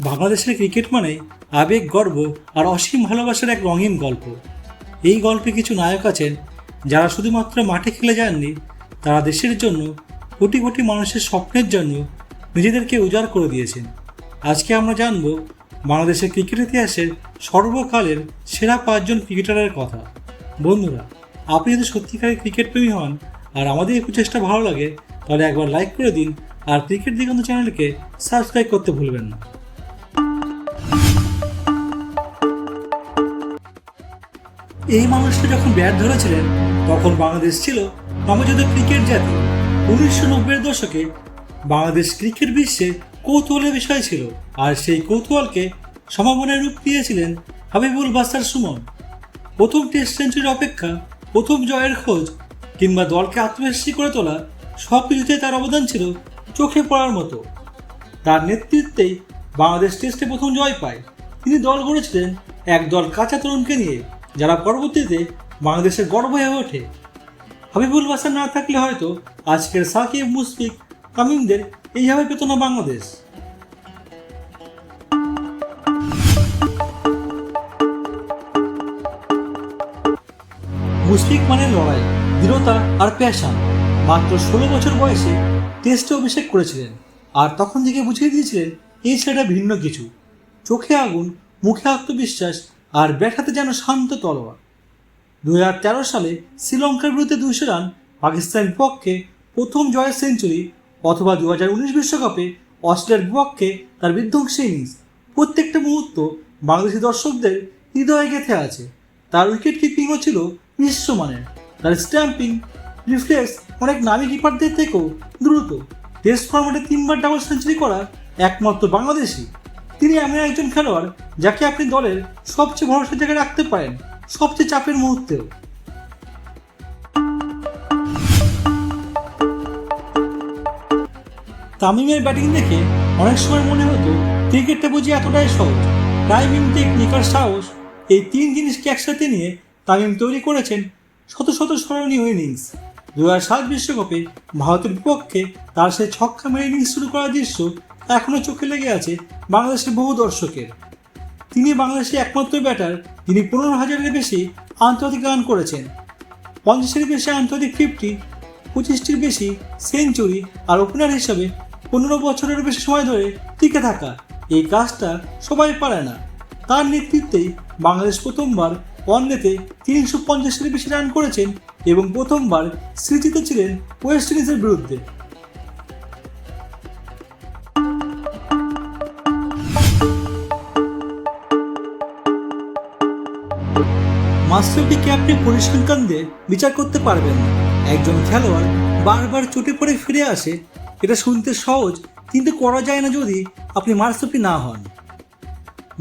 বাংলাদেশের ক্রিকেট মানে আবেগ, গর্ব আর অসীম ভালোবাসার এক রঙিন গল্প। এই গল্পে কিছু নায়ক আছেন যারা শুধুমাত্র মাঠে খেলে যাননি, তারা দেশের জন্য, কোটি কোটি মানুষের স্বপ্নের জন্য নিজেদেরকে উজাড় করে দিয়েছেন। আজকে আমরা জানব বাংলাদেশের ক্রিকেট ইতিহাসের সর্বকালের সেরা পাঁচজন ক্রিকেটারের কথা। বন্ধুরা, আপনি যদি সত্যিকারের ক্রিকেট প্রেমী হন আর আমাদের এই প্রচেষ্টা ভালো লাগে, তাহলে একবার লাইক করে দিন আর ক্রিকেট দিগন্ত চ্যানেলকে সাবস্ক্রাইব করতে ভুলবেন না। এই মানুষটা যখন ব্যাট ধরেছিলেন, তখন বাংলাদেশ ছিল নবজাত ক্রিকেট জাতি। উনিশশো নব্বইয়ের দশকে বাংলাদেশ ক্রিকেট বিশ্বে কৌতূহলের বিষয় ছিল আর সেই কৌতূহলকে সমাপনের রূপ দিয়েছিলেন হাবিবুল বাসার সুমন। প্রথম টেস্ট সেঞ্চুরির অপেক্ষা প্রথম জয়ের খোঁজ কিংবা দলকে আত্মবিশ্বাসী করে তোলা সব কিছুতে তার অবদান ছিল চোখে পড়ার মতো। তার নেতৃত্বেই বাংলাদেশ টেস্টে প্রথম জয় পায়। তিনি দল গড়েছিলেন এক দল কাঁচা তরুণকে নিয়ে। যারা পরবর্তীতে বাংলাদেশের গর্ব হয়ে ওঠে। হাবিবুল বাসার না থাকলে হয়তো আজকের সাকিব, মুশফিক, তামিমদের এইভাবে পেত না বাংলাদেশ। মুশফিক মানে লড়াই, দৃঢ়তা আর প্যাশন মাত্র ষোলো বছর বয়সে টেস্টে অভিষেক করেছিলেন আর তখন থেকে বুঝিয়ে দিয়েছিলেন এই ছেলেটা ভিন্ন কিছু। চোখে আগুন, মুখে আত্মবিশ্বাস আর ব্যাট হাতে যেন শান্ত তলোয়ার। দু হাজার তেরো সালে শ্রীলঙ্কার বিরুদ্ধে দুইশো রান পাকিস্তানের বিপক্ষে প্রথম জয়ের সেঞ্চুরি অথবা দু বিশ্বকাপে অস্ট্রেলিয়ার বিপক্ষে তার বিধ্বংসী ইনিংস। প্রত্যেকটা মুহূর্ত বাংলাদেশি দর্শকদের হৃদয়ে গেঁথে আছে। তার উইকেট কিপিংও ছিল বিশ্বমানের। তার স্ট্যাম্পিং রিফ্লেক্স অনেক নামী কিপারদের থেকেও দ্রুত। টেস্ট ফর্মেটে তিনবার ডাবল সেঞ্চুরি করা একমাত্র বাংলাদেশি। তিনি এমন একজন খেলোয়াড় যাকে আপনি দলের সবচেয়ে ভরসার জায়গায় রাখতে পারেন, সবচেয়ে চাপের মুহূর্তেও। তামিমের ব্যাটিং দেখে অনেক সময় মনে হতো ক্রিকেটটা বুঝি এতটাই সহজ। টাইমিং টেকনিক আর সাহস, এই তিন জিনিসকে একসাথে নিয়ে তামিম তৈরি করেছেন শত শত স্মরণীয় ইনিংস। দু হাজার সাত বিশ্বকাপে ভারতের বিপক্ষে তার সেই ছক্কা মেরে ইনিংস শুরু করার দৃশ্য এখনও চোখে লেগে আছে বাংলাদেশের বহু দর্শকের। তিনি বাংলাদেশের একমাত্র ব্যাটার, যিনি পনেরো হাজারের বেশি আন্তর্জাতিক রান করেছেন। পঞ্চাশের বেশি আন্তর্জাতিক ফিফটি, পঁচিশটির বেশি সেঞ্চুরি আর ওপেনার হিসাবে পনেরো বছরের বেশি সময় ধরে টিকে থাকা এই কাজটা সবাই পারে না। তার নেতৃত্বেই বাংলাদেশ প্রথমবার ওয়ানডেতে তিনশো পঞ্চাশের বেশি রান করেছেন এবং প্রথমবার স্মৃতিতে ছিলেন ওয়েস্ট ইন্ডিজের বিরুদ্ধে। মাস্টারটিকে আপনি পরিসংখ্যান দিয়ে বিচার করতে পারবেন না। একজন খেলোয়াড় বারবার চোটে পড়ে ফিরে আসে, এটা শুনতে সহজ, কিন্তু করা যায় না যদি আপনি মার্সপি না হন।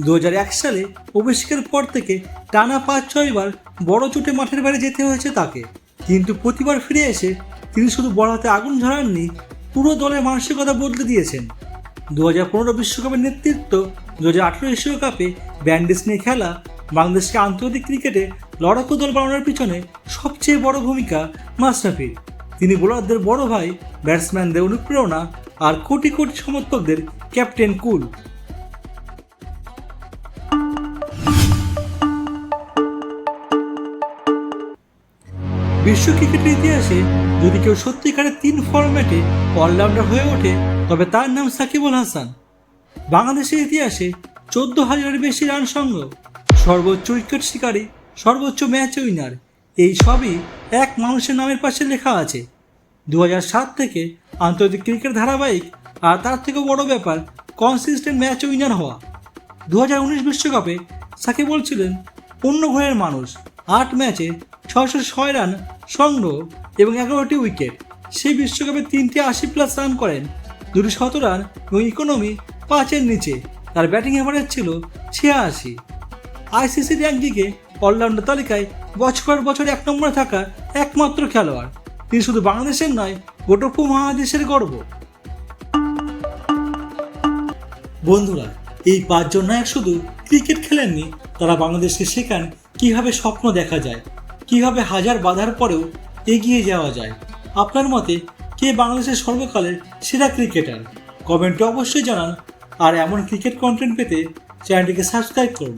দু সালে অভিষেকের পর থেকে টানা পাঁচ ছয়বার বড় চোটে মাঠের বাইরে যেতে হয়েছে তাকে। কিন্তু প্রতিবার ফিরে এসে তিনি শুধু বড় হাতে আগুন ঝরাননি পুরো দলের মানসিকতা বদলে দিয়েছেন। দু হাজার পনেরো বিশ্বকাপের নেতৃত্ব দু হাজার আঠেরো এশীয় কাপে ব্যান্ডেজ নিয়ে খেলা বাংলাদেশকে আন্তর্জাতিক ক্রিকেটে লড়াকু দল বানানোর পিছনে সবচেয়ে বড় ভূমিকা মাশরাফির। তিনি বোলারদের বড় ভাই, ব্যাটসম্যানদের অনুপ্রেরণা আর কোটি কোটি সমর্থকদের ক্যাপ্টেন কুল। বিশ্ব ক্রিকেটের ইতিহাসে যদি কেউ সত্যিকারের তিন ফরম্যাটে অলরাউন্ডার হয়ে ওঠে, তবে তার নাম সাকিবুল হাসান। বাংলাদেশের ইতিহাসে চোদ্দ হাজারের বেশি রান সংগ্রহ সর্বোচ্চ উইকেট শিকারী, সর্বোচ্চ ম্যাচ উইনার। এই সবই এক মানুষের নামের পাশে লেখা আছে। দু সাত থেকে আন্তর্জাতিক ক্রিকেট ধারাবাহিক আর তার থেকেও বড় ব্যাপার কনসিস্টেন্ট ম্যাচ উইনার হওয়া। দু উনিশ বিশ্বকাপে সাকিব বলছিলেন অন্য ঘরের মানুষ, আট ম্যাচে ছশো ছয় রান সংগ্রহ এবং এগারোটি উইকেট। সেই বিশ্বকাপে তিনটি আশি প্লাস রান করেন, দুটি শত রান এবং ইকোনমি পাঁচের নিচে। তার ব্যাটিং অ্যাভারেজ ছিল ছিয়াশি। আইসিসি র্যাঙ্কিংয়ে অলরাউন্ডার তালিকায় বছরের বছর এক নম্বরে থাকা একমাত্র খেলোয়াড়। তিনি শুধু বাংলাদেশের নয়, গোটা উপমহাদেশের গর্ব। বন্ধুরা, এই পাঁচজন নায়ক শুধু ক্রিকেট খেলেননি, তারা বাংলাদেশকে শেখান কীভাবে স্বপ্ন দেখা যায়, কীভাবে হাজার বাধার পরেও এগিয়ে যাওয়া যায়। আপনার মতে, কে বাংলাদেশের সর্বকালের সেরা ক্রিকেটার? কমেন্টে অবশ্যই জানান, আর এমন ক্রিকেট কন্টেন্ট পেতে চ্যানেলটিকে সাবস্ক্রাইব করুন।